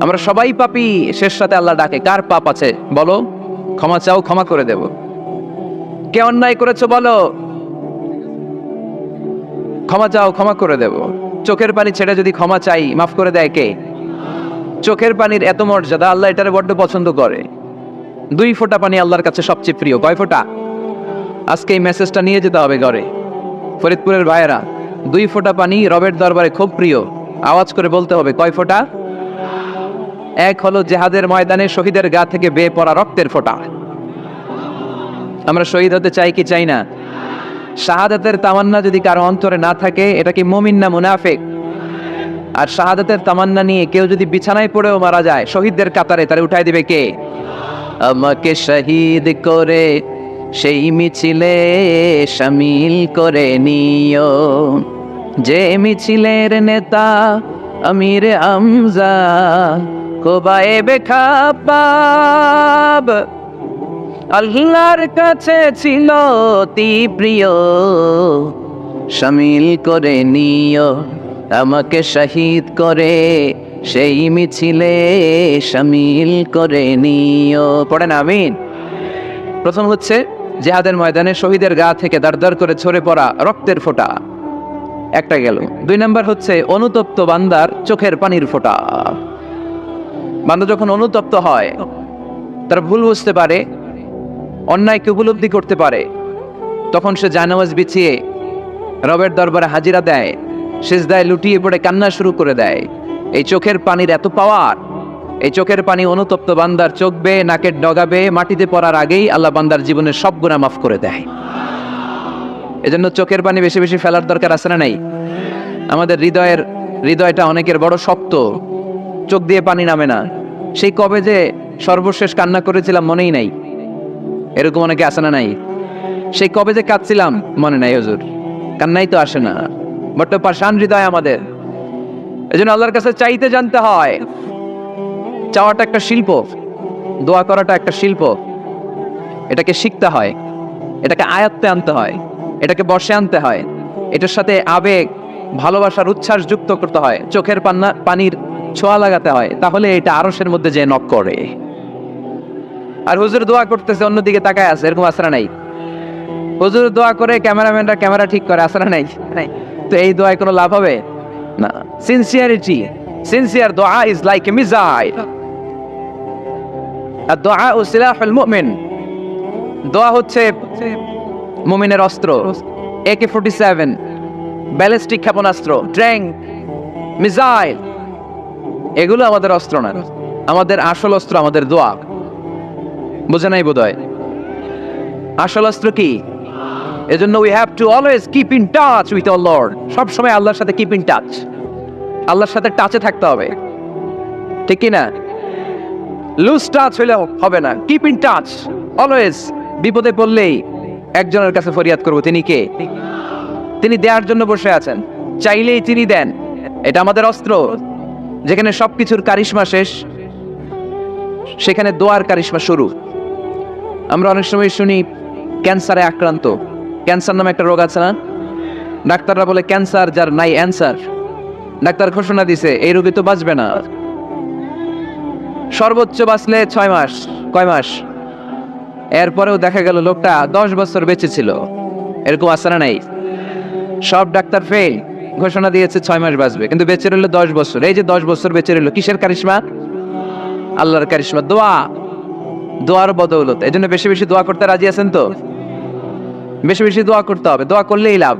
আমরা সবাই পাপি, শেষ সাথে আল্লাহ ডাকে, কার পাপ আছে? বলো, ক্ষমা চাও, ক্ষমা করে দেব। কে অন্যায় করেছ, বলো। ক্ষমা চাও, ক্ষমা করে দেব। চোখের পানি ছেড়ে যদি ক্ষমা চাই, মাফ করে দেয় কে? চোখের পানির এত মর্যাদা, আল্লাহ এটারে বড্ড পছন্দ করে। দুই ফোঁটা পানি আল্লাহর কাছে সবচেয়ে প্রিয়। কয় ফোঁটা? আজকে এই মেসেজটা নিয়ে যেতে হবে ঘরে। ফরিদপুরের ভাইয়েরা, দুই ফোঁটা পানি রবের দরবারে খুব প্রিয়। আওয়াজ করে বলতে হবে, কয় ফোঁটা? এক হলো জেহাদের ময়দানে শহীদের গা থেকে বেয়ে পড়া রক্তের ফোঁটা। আমরা শহীদ হতে চাই কি চাই না? শাহাদাতের তামান্না যদি কারও অন্তরে না থাকে, এটা কি মমিন না মুনাফেক? আর শাহাদাতের তামান্না নিয়ে কেউ যদি বিছানায় পড়েও মারা যায়, শহীদদের কাতারে তারে উঠাই দিবে কে? আমাকে শহীদ করে সেই মিছিলে সামিল করে নিও। যে মিছিলের নেতা আমির আমজা আল্লাহর কাছে ছিল অতি প্রিয় সামিল করে নিও আমাকে শহীদ করে। সেই মিছিলে সামিল করে নিও পড়েন আমিন। প্রথম হচ্ছে জেহাদের ময়দানে শহীদের গা থেকে দাঁড় করে ছড়ে পড়া রক্তের ফোঁটা। একটা গেল। দুই নাম্বার হচ্ছে অনুতপ্ত বান্দার চোখের পানির ফোঁটা। বান্দা যখন অনুতপ্ত হয়, তার ভুল বুঝতে পারে, অন্যায়কে উপলব্ধি করতে পারে, তখন সে জানাওয়াজ বিছিয়ে রবের দরবারে হাজিরা দেয়, সেজদায় লুটিয়ে পড়ে কান্না শুরু করে দেয়। এই চোখের পানির এত পাওয়ার, এই চোখের পানি অনুতপ্ত বান্দার চোখ বেয়ে, নাকের ডগাবে মাটিতে পড়ার আগেই আল্লাহ বান্দার জীবনের সব গুণা মাফ করে দেয়। এজন্য চোখের পানি বেশি বেশি ফেলার দরকার আছে না নাই? আমাদের হৃদয়ের, হৃদয়টা অনেকের বড় শক্ত। চোখ দিয়ে পানি নামে না। সেই কবে যে সর্বশেষ কান্না করেছিলাম মনেই নাই। এরকম অনেকে আসে না নাই? সেই কবে যে কাঁদছিলাম মনে নাই, হুজুর। কান্নাই তো আসে না। বড্ড পাষাণ হৃদয় আমাদের। এই জন্য আল্লাহর কাছে চাইতে জানতে হয়, চাওয়াটা একটা শিল্প, দোয়া করাটা একটা শিল্প। এটাকে শিখতে হয়, এটাকে আয়ত্তে আনতে হয়, এটাকে বসে আনতে হয়। এটার সাথে আবেগ, ভালোবাসার উচ্ছ্বাস যুক্ত করতে হয়। চোখের পান্না পানির ছোঁয়া লাগাতে হয়, তাহলে এটা আরসের মধ্যে যে নক করে। আর হুজুর দোয়া করতেছে, অন্যদিকে তাকায় আছে, এরকম আসরা নাই। হুজুর দোয়া করে ক্যামেরাম্যানরা ক্যামেরা ঠিক করে আসরা নাই তো এই দোয়ায় কোনো লাভ হবে? না। Sincerity sincere dua is like a missile আর দোয়া ও সিলাহুল মুমিন, দোয়া হচ্ছে মুমিনের অস্ত্র। A K forty seven ballistic ক্ষেপণাস্ত্র ট্যাঙ্ক মিসাইল এগুলো আমাদের অস্ত্র না। আমাদের আসল অস্ত্র আমাদের দোয়া। বুঝে নাই বোধ আসল অস্ত্র কি? এজন্য we have to always keep in touch with our Lord সব সময় আল্লাহর সাথে কিপ ইন টাচ আল্লাহর সাথে টাচে থাকতে হবে। ঠিক কি না? লুজ টাচ হইলে হবে না। কিপ ইন টাচ অলওয়েজ বিপদে পড়লেই একজনের কাছে ফরিয়াদ করব। তিনি কে? তিনি দেওয়ার জন্য বসে আছেন। চাইলেই তিনি দেন। এটা আমাদের অস্ত্র। যেখানে সবকিছুর কারিশমা শেষ, সেখানে দোয়ার কারিশমা শুরু। আমরা অনেক সময় শুনি, ক্যান্সারে আক্রান্ত। ক্যান্সার নামে একটা রোগ আছে না? ডাক্তাররা বলে, ক্যান্সার যার নাই অ্যান্সার। ডাক্তার ঘোষণা দিছে, এই রোগী তো বাঁচবে না। সর্বোচ্চ বাঁচলে ছয় মাস, কয় মাস? এরপরেও দেখা গেল লোকটা দশ বছর বেঁচে ছিল। এরকম আছে না নাই? সব ডাক্তার ফেল ঘোষণা দিয়েছে ছয় মাস বাঁচবে, কিন্তু বেঁচে রইল দশ বছর। এই যে দশ বছর বেঁচে রইল, কিসের কারিশমা? আল্লাহর কারিশমা, দোয়া। দোয়ার বদৌলত। এই জন্য বেশি বেশি দোয়া করতে রাজি আছেন তো? বেশি বেশি দোয়া করতে হবে, দোয়া করলেই লাভ।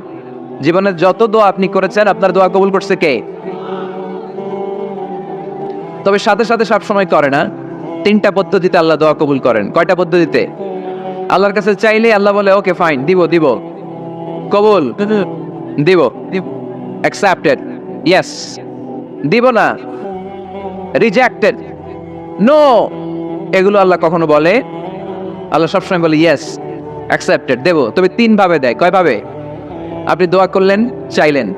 জীবনের যত দোয়া আপনি করেছেন, আপনার দোয়া কবুল করছে কে? তবে সাথে সাথে সব সময় করে না। তিনটা পদ্ধতিতে আল্লাহ দোয়া কবুল করেন। কয়টা পদ্ধতিতে? আল্লাহর কাছে চাইলে আল্লাহ বলে, ওকে ফাইন দিব দিব। কবুল? দিব। অ্যাকসেপ্টেড ইয়েস দিব না. রিজেক্টেড নো এগুলো আল্লাহ কখনো বলে? আল্লাহ সবসময় বলে ইয়েস অ্যাকসেপ্টেড দেব। তবে তিন ভাবে দেয়। কয় ভাবে? আপনি দোয়া করলেন, চাইলেন।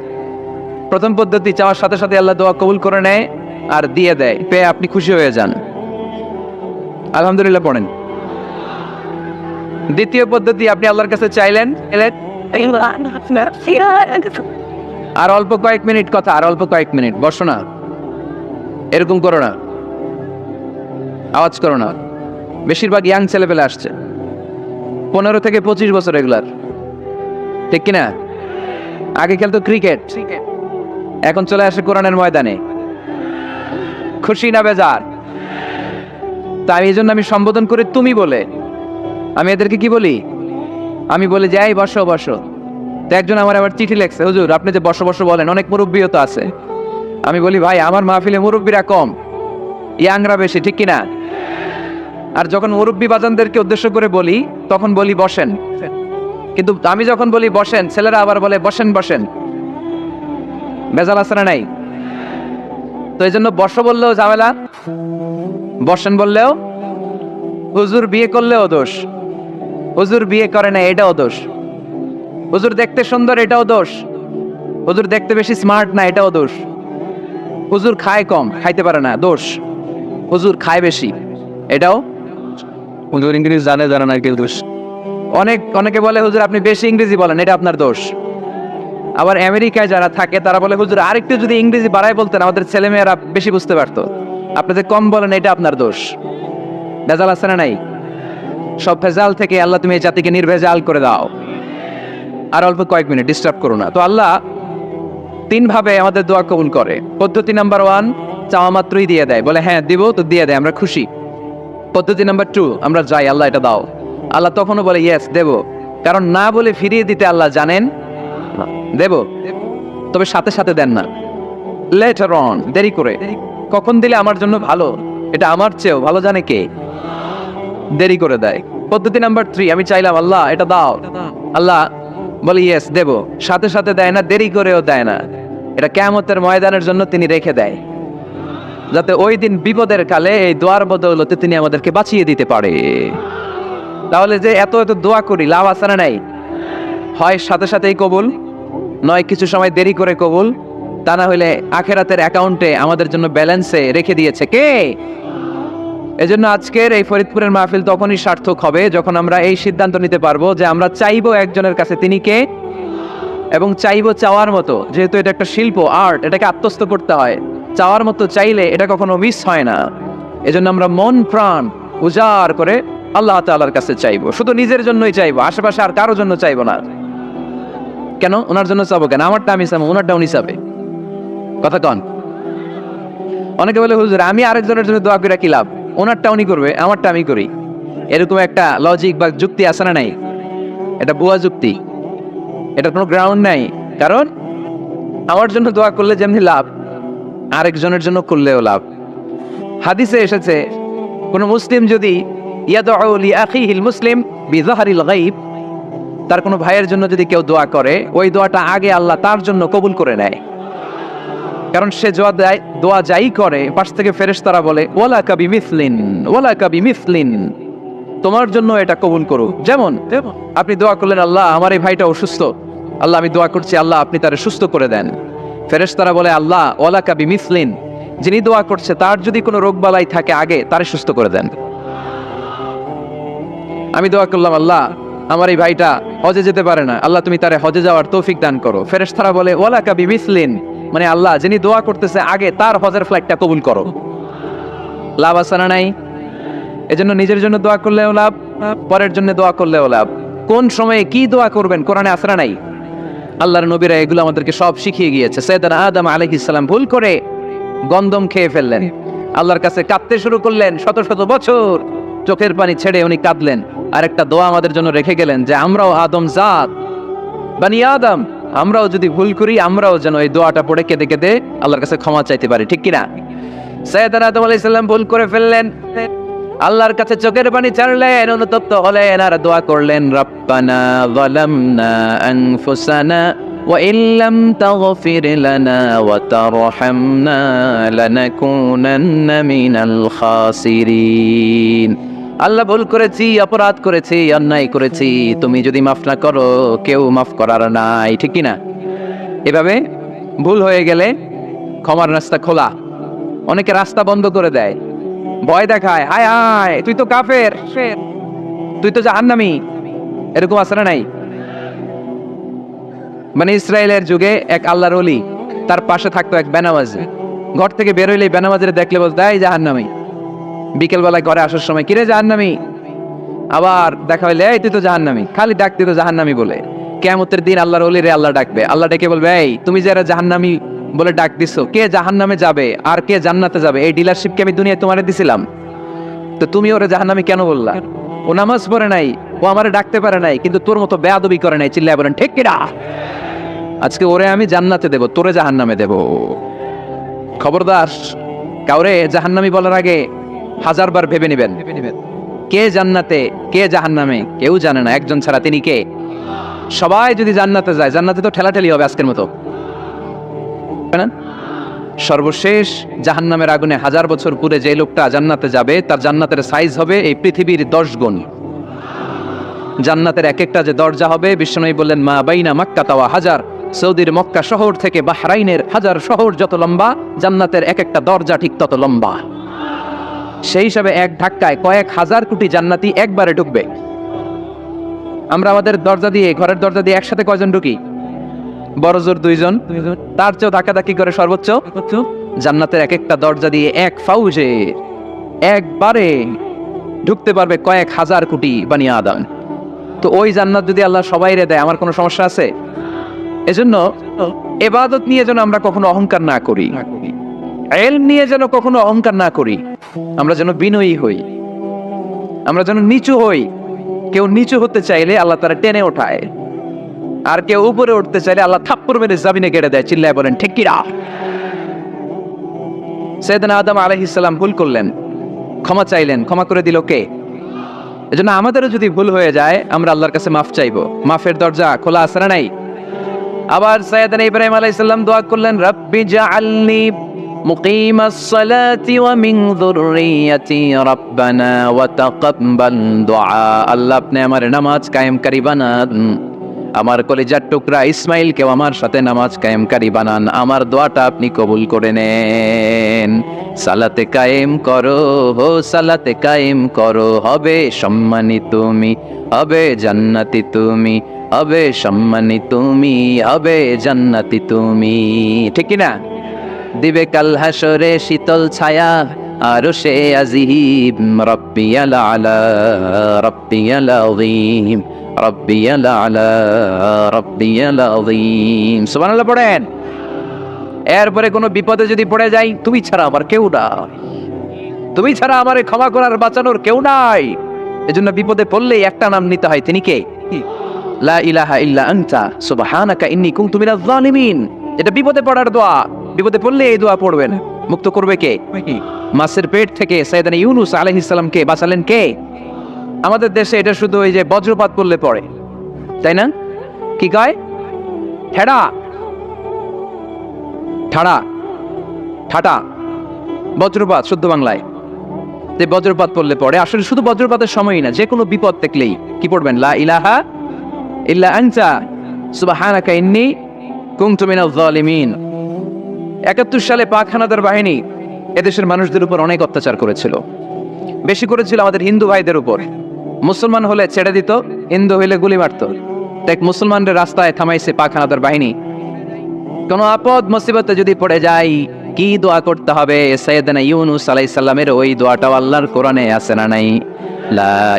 প্রথম পদ্ধতি, চাওয়ার সাথে সাথে আল্লাহ দোয়া কবুল করে নেয় আর দিয়ে দেয়। পেয়ে আপনি খুশি হয়ে যান। আলহামদুলিল্লাহ পড়েন। দ্বিতীয় পদ্ধতি, আপনি আল্লাহর কাছে চাইলেন আর অল্প কয়েক মিনিট কথা আর অল্প কয়েক মিনিট। বসো না। এরকম করো না। আওয়াজ করো না। বেশিরভাগ ইয়াং ছেলেপেলে আসছে। পনেরো থেকে পঁচিশ বছর এগুলার। ঠিক কিনা? আগে খেলতো ক্রিকেট। এখন চলে আসে কোরআনের ময়দানে। খুশি না বেজার? তাই এই জন্য আমি সম্বোধন করে তুমি বলে। আমি এদেরকে কি বলি? আমি বলে যাই বসো বসো। একজন আমার আবার চিঠি লেখছে, হুজুর, আপনি যে বসো বসো বলেন, অনেক মুরব্বীও তো আছে। আমি বলি, ভাই, আমার মাহফিলে মুরব্বীরা কম, ইয়াংরা বেশি, ঠিক কিনা? আর যখন মুরব্বী বাজানদেরকে উদ্দেশ্য করে বলি, তখন বলি, বসেন। কিন্তু আমি যখন বলি, বসেন, ছেলেরা আবার বলে, বসেন বসেন। বেজাল আছে না নাই? তো এই জন্য বসো বললেও ঝামেলা, বসেন বললেও হুজুর বিয়ে করলেও দোষ। হুজুর বিয়ে করে না, এটাও দোষ। হুজুর দেখতে সুন্দর এটাও দোষ। হুজুর দেখতে বেশি স্মার্ট না এটাও দোষ। হুজুর খায় কম খাইতে পারে না দোষ। হুজুর খায় বেশি এটাও। হুজুর ইংলিশ জানে জানে না কেউ দোষ অনেক অনেকে বলে হুজুর আপনি বেশি ইংরেজি বলেন এটা আপনার দোষ। আবার আমেরিকায় যারা থাকে তারা বলে হুজুর আরেকটু যদি ইংরেজি বাড়ায় বলতেন আমাদের ছেলেমেয়েরা বেশি বুঝতে পারতো। আপনি যে কম বলেন এটা আপনার দোষ। ভেজাল আছে না নাই? সব ভেজাল থেকে আল্লাহ তুমি এই জাতিকে নির্ভেজাল করে দাও। আর অল্প কয়েক মিনিট ডিস্টার্ব করো না। তো আল্লাহ তিন ভাবে আমাদের দোয়া কবুল করে। পদ্ধতি নাম্বার ওয়ান চাওয়া মাত্রই দিয়ে দেয়। বলে হ্যাঁ দিব তো দিয়ে দেয়, আমরা খুশি। পদ্ধতি নাম্বার টু আমরা যাই, আল্লাহ এটা দাও। আল্লাহ তখনও বলে ইয়েস দেব। কারণ না বলে ফিরিয়ে দিতে আল্লাহ জানেন দেব? তবে সাথে সাথে দেন না। লেটার অন দেরি করে। কখন দিলে আমার জন্য ভালো? এটা আমার চেয়েও ভালো জানে কে? দেরি করে দেয়। পদ্ধতি নাম্বার থ্রি আমি চাইলাম, আল্লাহ, এটা দাও। আল্লাহ বলে ইয়েস দেব। সাথে সাথে দেয় না, দেরি করেও দেয় না। এটা কেমতের ময়দানের জন্য তিনি রেখে দেয়। যাতে ওই দিন বিপদের কালে এই দোয়ার বদৌলতে তিনি আমাদেরকে বাঁচিয়ে দিতে পারে। তাহলে যে এত এত দোয়া করি, লাভ আছে না নাই? হয় সাথে সাথেই কবুল, নয় কিছু সময় দেরি করে কবুল, তা না হলে আখেরাতের অ্যাকাউন্টে আমাদের জন্য ব্যালেন্সে রেখে দিয়েছে কে? এজন্য আজকের এই ফরিদপুরের মাহফিল তখনই সার্থক হবে যখন আমরা এই সিদ্ধান্ত নিতে পারব যে আমরা চাইব একজনের কাছে তিনি কে এবং চাইব চাওয়ার মতো, যেহেতু এটা একটা শিল্প, আর্ট, এটাকে আত্মস্থ করতে হয়। চাওয়ার মতো চাইলে এটা কখনো মিস হয় না। এজন্য আমরা মন, প্রাণ উজাড় করে আল্লাহ তাআলার কাছে চাইব। শুধু নিজের জন্যই চাইব, আশেপাশে আর কারোর জন্য চাইব না। কেন? ওনার জন্য চাবো কেন? আমারটা আমি চাবো ওনারটা উনি চাবে। কথা কন। অনেকে বলে, হুজুর, আমি আরেকজনের জন্য দোয়া করে কি লাভ? ওনারটা উনি করবে, আমারটা আমি করি। এরকম একটা লজিক বা যুক্তি আছে না নাই? এটা বুয়া যুক্তি। এটা কোনো গ্রাউন্ড নাই। কারণ আমার জন্য দোয়া করলে যেমনি লাভ, আরেকজনের জন্য করলেও লাভ। হাদিসে এসেছে, কোনো মুসলিম যদি মুসলিম তার কোনো ভাইয়ের জন্য যদি কেউ দোয়া করে, ওই দোয়াটা আগে আল্লাহ তার জন্য কবুল করে নেয়। কারণ সে দোয়া দেয় দোয়া যাই করে পাশ থেকে ফেরেশতারা বলে ওয়ালা কাবি মিসলিন ওয়ালা কাবি মিসলিন তোমার জন্য এটা কবুল করো যেমন আপনি দোয়া করলেন আল্লাহ আমার এই ভাইটা অসুস্থ। আল্লাহ আমি দোয়া করছি আল্লাহ আপনি তারে সুস্থ করে দেন। ফেরেশতারা বলে আল্লাহ ওয়ালা কাবি মিসলিন যিনি দোয়া করছে তার যদি কোনো রোগবালাই থাকে আগে তারে সুস্থ করে দেন। আমি দোয়া করলাম আল্লাহ আমার এই ভাইটা হজে যেতে পারে না। আল্লাহ তুমি তারে হজে যাওয়ার তৌফিক দান করো। ফেরেশতারা বলে ওলা কাবি মিসলিন মানে আল্লাহ যিনি দোয়া করতেছে আগে তার হজের ফ্লাইটটা কবুল করো। লাভ আছে না নাই? এজন্য নিজের জন্য দোয়া করলেও লাভ, পরের জন্য দোয়া করলেও লাভ। কোন সময়ে কি দোয়া করবেন কোরআনে আসরা নাই? আল্লাহর নবীরা এগুলো আমাদেরকে সব শিখিয়ে গিয়েছে। সৈয়দানা আদম আলাইহিস ইসলাম ভুল করে গন্দম খেয়ে ফেললেন। আল্লাহর কাছে কাঁদতে শুরু করলেন শত শত বছর। চোখের পানি ছেড়ে উনি কাঁদলেন। আর একটা দোয়া আমাদের জন্য রেখে গেলেন যে আমরাও আদম জাত, বানি আদম। আমরাও যদি ভুল করি আমরাও যেন এই দোয়াটা পড়ে কেঁদে কেঁদে আল্লাহর কাছে ক্ষমা চাইতে পারি ঠিক কিনা সৈয়দানা আদম আলাইহিস সালাম ভুল করে ফেললেন আল্লাহর কাছে চোখের পানি ছাড়লেন অনুতপ্ত হলেন আর দোয়া করলেন রব্বানা যালামনা আনফুসানা وإن لم تغفر لنا وترحمنا لنكونن من الخاسرين আল্লাহ ভুল করেছি, অপরাধ করেছি, অন্যায় করেছি। তুমি যদি মাফ না করো, কেউ মাফ করার নাই, ঠিক না এভাবে ভুল হয়ে গেলে ক্ষমার রাস্তা খোলা। অনেকে রাস্তা বন্ধ করে দেয়। ভয় দেখায়, হায় হায়, তুই তো কাফের। তুই তো জাহান্নামি। এরকম আছে না নাই? মানে ইসরায়েলের যুগে এক আল্লাহর অলি তার পাশে থাকতো এক বেনামাজি। ঘর থেকে বেরোইলে বেনামাজের দেখলে বলতে, এই জাহান্নামি। বিকেলবেলায় ঘরে আসার সময়, কিরে জাহান্নামি? আবার দেখা হইলে, এই, তুই তো জাহান্নামি। খালি ডাক ডাকতে তো জাহান্নামি বলে। কেমতের দিন আল্লাহর অলি রে আল্লাহ ডাকবে। আল্লাহ ডেকে বলবে, এই, তুমি যারা জাহান্নামি বলে ডাক দিছো, কে জাহান্নামে যাবে আর কে জান্নাতে যাবে? এই ডিলারশিপকে আমি দুনিয়ায় তোমারে দিছিলাম? তো তুমি ওরে জাহান্নামি কেন বললা? ও নামাজ পড়ে নাই, ও আমারে ডাকতে পারে নাই, কিন্তু তোর মতো বেয়াদবি করে নাই, চিল্লায় বলেন, ঠিক কিনা? আজকে ওরে আমি জান্নাতে দেব, তোরে জাহান্নামে দেব। খবরদার, কাউরে জাহান্নামি বলার আগে হাজারবার ভেবে নেবেন। কে জান্নাতে কে জাহান্নামে কেউ জানে না একজন ছাড়া তিনি কে? সবাই যদি জান্নাতে যায় জান্নাতে তো ঠেলাঠেলি হবে আজকের মতো? সর্বশেষ জাহান্নামের আগুনে হাজার বছর পুরে যে লোকটা জান্নাতে যাবে তার জান্নাতের সাইজ হবে এই পৃথিবীর দশ গুণ। জান্নাতের এক একটা যে দরজা হবে বিশ্বনবী বললেন মা বাইনা মাক্কা তাওয়া হাজার। সৌদির মক্কা শহর থেকে বাহরাইনের হাজার শহর যত লম্বা জান্নাতের এক একটা দরজা ঠিক তত লম্বা। সেই হিসাবে এক ধাক্কায় কয়েক হাজার কোটি জান্নাতি একবারে ঢুকবে আমরা আমাদের দরজা দিয়ে, ঘরের দরজা দিয়ে একসাথে কয়জন ঢুকি? বড় জোর দুইজন। তার চেয়েও ধাক্কাধাক্কি করে সর্বোচ্চ জান্নাতের এক একটা দরজা দিয়ে এক ফাউজে একবারে ঢুকতে পারবে কয়েক হাজার কোটি বানিয়ে আদান তো ওই জান্নাত যদি আল্লাহ সবাই রে দেয়, আমার কোনো সমস্যা আছে? এজন্য এবাদত নিয়ে যেন আমরা কখনো অহংকার না করি। এল নিয়ে যেন কখনো অহংকার না করি। আমরা যেন বিনয়ী হই। আমরা যেন নিচু হই। কেউ নিচু হতে চাইলে আল্লাহ তারা টেনে ওঠায়। আর কেউ উপরে উঠতে চাইলে আল্লাহ থাপ্পর মেরে জামিনে কেড়ে দেয়। চিল্লায় বলেন, ঠিক কিরা? সৈয়দনা আদম আলহিসাল্লাম ভুল করলেন। ক্ষমা চাইলেন। ক্ষমা করে দিল কে? এজন্য আমাদেরও যদি ভুল হয়ে যায়, আমরা আল্লাহর কাছে মাফ চাইব। মাফের দরজা খোলা আছে না নাই? আবার সৈয়দনা ইব্রাহিম আলাইহিস সালাম দোয়া করলেন, রব্বি জাআলনি মুকিম الصلاة ومن ذريتي ربنا وتقبل دعاء আল্লাহ আপনি আমার নামাজ কায়েমকারী বানান আমার কলিজার টুকরা ইসমাইলকেও আমার সাথে নামাজ কায়েমকারী বানান আমার দোয়াটা আপনি কবুল করে নেন সালাতে কায়েম করো হো সালাতে কায়েম করো হবে সম্মানী তুমি হবে জান্নাতি তুমি হবে সম্মানী তুমি হবে জান্নাতি তুমি ঠিক কি না দিবে কাল হাসরে শীতল ছায়া, আর সে আজিব, রব্বিয়াল আলা, রব্বিয়াল আযীম, রব্বিয়াল আলা, রব্বিয়াল আযীম। সুবহানাল্লাহ পড়েন। এরপরে কোনো বিপদে যদি পড়ে যাই, তুমি ছাড়া আমার কেউ নাই। তুমি ছাড়া আমার ক্ষমা করার, বাঁচানোর কেউ নাই। এজন্য বিপদে পড়লেই একটা নাম নিতে হয়। তিনি কে? লা ইলাহা ইল্লা আনতা, সুবহানাকা ইন্নী কুনতু মিনাজ জালিমিন এটা বিপদে পড়ার দোয়া। বিপদে পড়লে এই দোয়া পড়বেন। মুক্ত করবে কে? মাছের পেট থেকে সাইদানা ইউনুস আলাইহিস সালামকে বাঁচালেন কে? আমাদের দেশে এটা শুধু ওই যে বজ্রপাত পড়লে পড়ে। তাই না? কি কয়? ঠেড়া। ঠাড়া। ঠাটা। বজ্রপাত, শুদ্ধ বাংলায়। যে বজ্রপাত পড়লে পড়ে। আসলে শুধু বজ্রপাতের সময়ই না, যে কোনো বিপদ দেখলেই কি পড়বেন? লা ইলাহা ইল্লা আনতা। সুবহানাকা ইন্নী কুনতু মিনাজ জালিমিন একাত্তর সালে পাক হানাদার বাহিনী এদেশের মানুষদের উপর অনেক অত্যাচার করেছিল। বেশি করেছিল আমাদের হিন্দু ভাইদের উপর। মুসলমান হলে ছেড়ে দিত, হিন্দু হইলে গুলি মারত। দেখ মুসলমানদের রাস্তায় থামাইছে পাক হানাদার বাহিনী। কোনো আপদ মুসিবতে যদি পড়ে যাই, কি দোয়া করতে হবে? সৈয়দনা ইউনুস আলাইহিস ওই দোয়াটাও আল্লাহর কোরআনে আছে না নাই? লা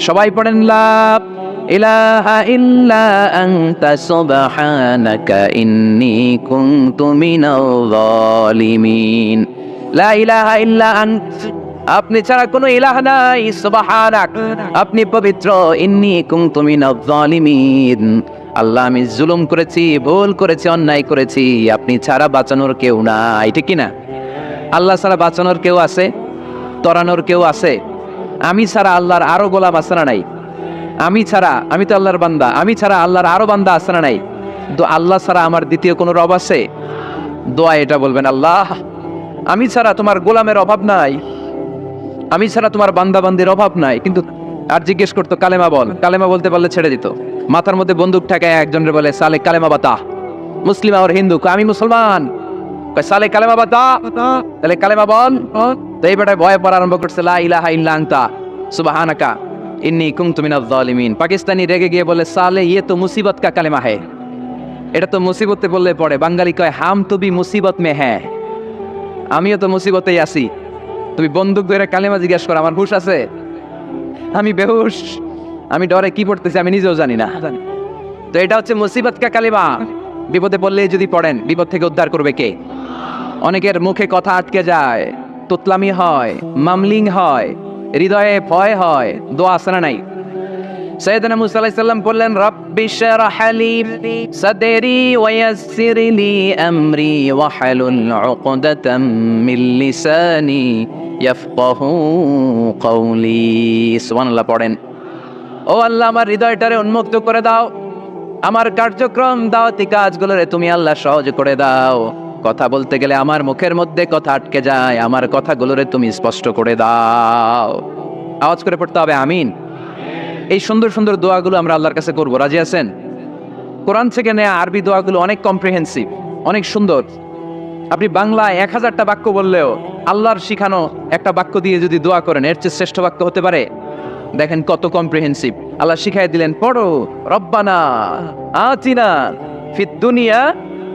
সবাই পড়েন, লা ইলাহা ইল্লা আনতা সুবহানাকা ইন্নী কুনতু মিনাজ জালিমিন লা ইলাহা ইল্লা আপনি ছাড়া কোনো ইলাহ নাই, সুবহানাক। আপনি পবিত্র, ইন্নি কুনতু মিনাজ জালিমিন আল্লাহ, আমি জুলুম করেছি, ভুল করেছি, অন্যায় করেছি, আপনি ছাড়া বাঁচানোর কেউ নাই, ঠিক কি না আল্লাহ ছাড়া বাঁচানোর কেউ আছে? তরানোর কেউ আছে? আমি ছাড়া আল্লাহর আরও গোলাম আছে না নাই? আমি ছাড়া, আমি তো আল্লাহর বান্দা, আমি ছাড়া আল্লাহর আরও বান্দা আছে না নাই? তো আল্লাহ ছাড়া আমার দ্বিতীয় কোনো রব আছে? দোয়া এটা বলবেন, আল্লাহ, আমি ছাড়া তোমার গোলামের অভাব নাই। আমি ছাড়া তোমার বান্দা বান্দির অভাব নাই। কিন্তু আর জিজ্ঞেস করতো, কালেমা বল। কালেমা বলতে পারলে ছেড়ে দিত। মাথার মধ্যে বন্দুক ঠেকায় একজনের বলে, সালে কালেমা বাতা। মুসলিম আর হিন্দু আমি মুসলমান। সালে কালেমা বাতা। তাহলে কালেমা বল। তো এই বেটায় ভয় পড়া আরম্ভ করছে, লা ইলাহা ইল্লা আনতা, সুবহানাকা। ইন্নি কুমতু মিনাজ জালিমিন। পাকিস্তানি রেগে গিয়ে বলে, সালে ইয়ে তো মুসিবত কা কালেমা হে। এটা তো মুসিবতে বললে পড়ে। বাঙালি কয়, হাম তুবি মুসিবত মে হ্যাঁ। আমিও তো মুসিবতেই আছি তুমি বন্দুক ধরে কালেমা জিজ্ঞাসা করো, আমার হুশ আছে? আমি বেহুশ। আমি ডরে কি পড়তেছি আমি নিজেও জানি না। তো এটা হচ্ছে মুসিবত কা কালেমা? বিপদে পড়লে যদি পড়েন, বিপদ থেকে উদ্ধার করবে কে? অনেকের মুখে কথা আটকে যায়। তোতলামি হয়। মামলিং হয়। হৃদয়ে ভয় হয়, দোয়া আসে নাই? সৈয়দনা মুসা আলাইহিস সালাম বললেন, রব্বি শরহ লি সাদরি ওয়ায়াসসির লি আমরি ওয়াহলুল উকদাতাম মিন লিসানি ইয়াফকাহু কওলি। সুবহানাল্লাহ, পড়েন। ও আল্লাহ, আমার হৃদয়টারে উন্মুক্ত করে দাও। আমার কার্যক্রম, দাওয়াতি কাজগুলোরে তুমি আল্লাহ সহজ করে দাও। কথা বলতে গেলে আমার মুখের মধ্যে কথা আটকে যায়। আমার কথাগুলোরে তুমি স্পষ্ট করে দাও। আওয়াজ করে পড়তে হবে, আমিন। এই সুন্দর সুন্দর দোয়াগুলো আমরা আল্লাহর কাছে করব। রাজি আছেন? কোরআন থেকে নেয়া আরবি দোয়াগুলো অনেক কম্প্রিহেন্সিভ অনেক সুন্দর। আপনি বাংলায় এক হাজারটা বাক্য বললেও আল্লাহর শিখানো একটা বাক্য দিয়ে যদি দোয়া করেন, এর চেয়ে শ্রেষ্ঠ বাক্য হতে পারে? দেখেন কত কম্প্রিহেন্সিভ আল্লাহ শিখাই দিলেন, পড়ো, রব্বানা আতিনা ফিদ দুনিয়া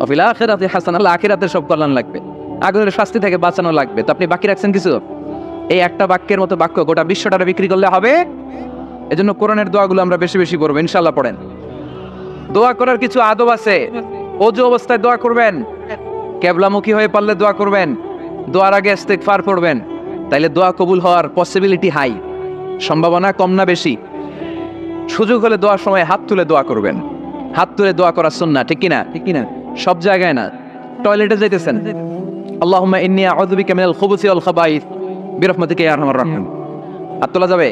অফিল আখিরাতে হাসান, আল্লাহ সব কল্যাণ লাগবে। আগুনের শাস্তি থেকে বাঁচানো লাগবে। তো আপনি বাকি রাখছেন কিছু? এই একটা বাক্যের মতো বাক্য গোটা বিশ্বটারে বিক্রি করলে হবে? এজন্য কোরআনের দোয়াগুলো আমরা বেশি বেশি করব ইনশাল্লাহ পড়েন। দোয়া করার কিছু আদব আছে। অজু অবস্থায় দোয়া করবেন। কেবলামুখী হয়ে পারলে দোয়া করবেন। দোয়ার আগে স্টেক ফার পড়বেন। তাইলে দোয়া কবুল হওয়ার পসিবিলিটি হাই সম্ভাবনা কম না বেশি। সুযোগ হলে দোয়ার সময় হাত তুলে দোয়া করবেন। হাত তুলে দোয়া করার সুন্না ঠিক কিনা? ঠিক কিনা? সব জায়গায় না টয়লেটে যাইতেছেন। আল্লাহুম্মা ইন্নী আউযু বিকা মিনাল খুবুসি ওয়াল খাবাইস। বিরহমাতিকা ইয়া তোলা যাবে?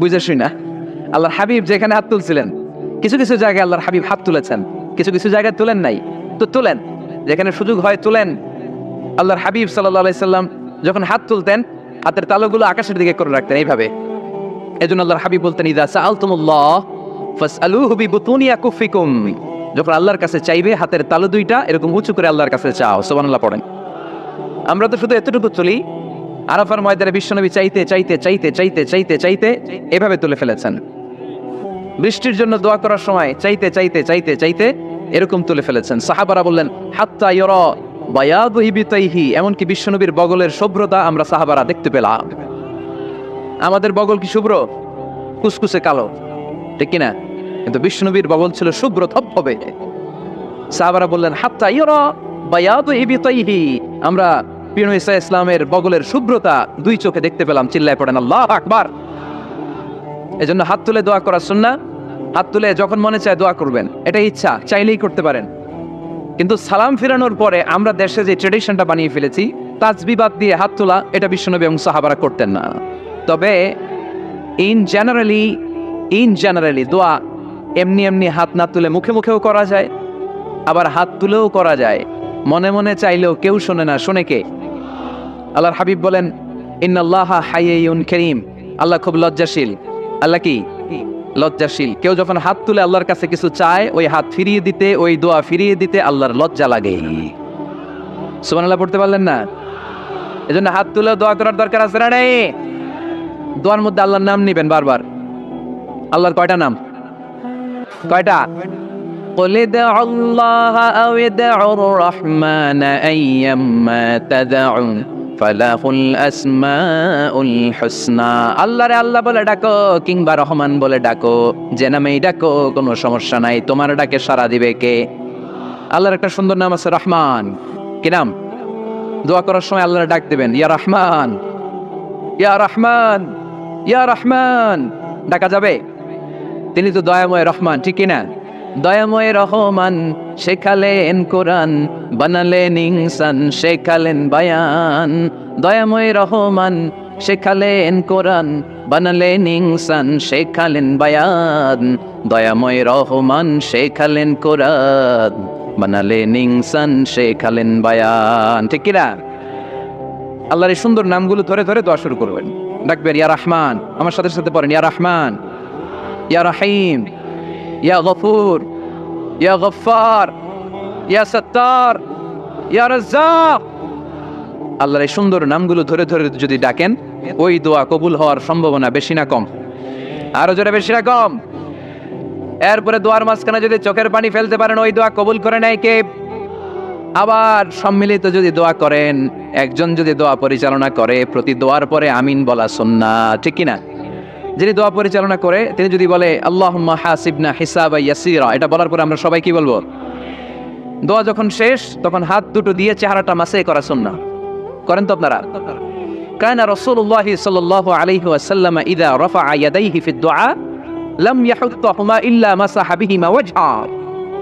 বুঝে না। আল্লাহর হাবিব যেখানে হাত তুলছিলেন, কিছু কিছু জায়গায় আল্লাহর হাবিব হাত তুলেছেন, কিছু কিছু জায়গায় তুলেন নাই। তো তুলেন, যেখানে সুযোগ হয় তুলেন। আল্লাহর হাবিব সাল্লাহ সাল্লাম যখন হাত তুলতেন, হাতের তালুগুলো আকাশের দিকে করে রাখতেন এইভাবে। এজন্য আল্লাহর হাবিব বলতেন, ইদা সাআলতুমুল্লাহ, ফাসআলুহু বিবুতুনি আকুফিকুম। যখন আল্লাহর কাছে চাইবে, হাতের তালু দুইটা এরকম উঁচু করে আল্লাহর কাছে চাও, সুবহানাল্লাহ পড়েন। আমরা তো শুধু এতটুকু চলি, আরাফার ময়দানে বিশ্বনবী চাইতে চাইতে চাইতে চাইতে চাইতে চাইতে এভাবে তুলে ফেলেছেন। বৃষ্টির জন্য দোয়া করার সময় চাইতে চাইতে চাইতে চাইতে এরকম তুলে ফেলেছেন। সাহাবারা বললেন, হাত্তা ইয়র বায়াদহি বিতাইহি এমনকি বিশ্বনবীর বগলের শুভ্রতা আমরা সাহাবারা দেখতে পেলাম। আমাদের বগল কি শুভ্র? কুসকুসে কালো। ঠিক কিনা? কিন্তু বিষ্ণুবীর বগল ছিল শুভ্র ধবধবে। সাহাবারা বললেন, হাত্তা ইয়র বায়াদহি বিতাইহি আমরা পিনু ইসা ইসলামের বগলের শুভ্রতা দুই চোখে দেখতে পেলাম, চিল্লায় পড়েন, আল্লাহ আকবার। এজন্য হাত তুলে দোয়া করার সুন্না হাত তুলে যখন মনে চায় দোয়া করবেন এটা ইচ্ছা, চাইলেই করতে পারেন। কিন্তু সালাম ফিরানোর পরে আমরা দেশে যে ট্রেডিশনটা বানিয়ে ফেলেছি তাজবিবাদ দিয়ে হাত তোলা, এটা বিশ্বনবী এবং সাহাবারা করতেন না। তবে ইন জেনারেলি ইন জেনারেলি দোয়া এমনি এমনি হাত না তুলে মুখে মুখেও করা যায়, আবার হাত তুলেও করা যায়। মনে মনে চাইলেও কেউ শোনে না, শোনে কে? আল্লাহর হাবিব বলেন, ইন্নাল্লাহ হাইয়ুন করিম। আল্লাহ খুব লজ্জাশীল। আল্লাহ কি? লজ্জাশীল। কেউ যখন হাত তুলে আল্লাহর কাছে কিছু চায়, ওই হাত ফিরিয়ে দিতে, ওই দোয়া ফিরিয়ে দিতে আল্লাহর লজ্জা লাগে। সুবহানাল্লাহ, পড়তে পারলেন না? এজন্য হাত তুলে দোয়া করার দরকার আছে না দোয়ার মধ্যে আল্লাহর নাম নিবেন বারবার। আল্লাহর কয়টা নাম? কয়টা قل ادعوا الله أو ادعوا الرحمن أيما تدعوا ফালাহুল আসমাউল হুসনা আল্লাহরে আল্লাহ বলে ডাকো কিংবা রহমান বলে ডাকো যে নামেই ডাকো কোনো সমস্যা নাই তোমার ডাকে সারা দিবে কে আল্লাহর একটা সুন্দর নাম আছে রহমান কি নাম দোয়া করার সময় আল্লাহর ডাক দিবেন ইয়া রহমান ইয়া রহমান ইয়া রহমান ডাকা যাবে তিনি তো দয়াময় রহমান, ঠিক কিনা? দয়াময় রহমান, শেখালেন কোরআন, বানালেন ইনসান, শেখালেন বায়ান। দয়াময় রহমান, শেখালেন কোরআন, বানালেন ইনসান, শেখালেন বায়ান। দয়াময় রহমান, শেখালেন কোরআন, বানালেন ইনসান, শেখালেন বায়ান। ঠিক কিনা? আল্লাহর এই সুন্দর নামগুলো ধরে ধরে দোয়া শুরু করবেন। ডাকবেন, ইয়া রহমান। আমার সাথে সাথে পড়েন, ইয়া রহমান। ইয়া রাহিম ইয়া গফুর ইয়া গফার ইয়া সত্তার ইয়া রাজ্জাক আল্লাহর এই সুন্দর নামগুলো ধরে ধরে যদি ডাকেন, ওই দোয়া কবুল হওয়ার সম্ভাবনা বেশি না কম। আরও জোরে বেশি না কম। এরপরে দোয়ার মাঝখানে যদি চোখের পানি ফেলতে পারেন, ওই দোয়া কবুল করে নেয় কে? আবার সম্মিলিত যদি দোয়া করেন, একজন যদি দোয়া পরিচালনা করে, প্রতি দোয়ার পরে আমিন বলা সুন্না ঠিক কি না যিনি দোয়া পরিচালনা করে, তিনি যদি বলে আল্লাহ হাসিবনা হিসাব ইয়াসিরা এটা বলার পরে আমরা সবাই কি বলব? দোয়া যখন শেষ, তখন হাত দুটো দিয়ে চেহারাটা মাসে করা সুন্না করেন তো আপনারা। কানা রাসূলুল্লাহ সাল্লাল্লাহু আলাইহি ওয়াসাল্লাম ইদা রাফা ইয়াদাইহি ফি দুআ, লাম ইয়াহুত্তাহুমা ইল্লা মাসাহা বিহিমা ওয়াজহা।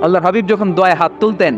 আল্লাহর হাবিব যখন দোয়ায় হাত তুলতেন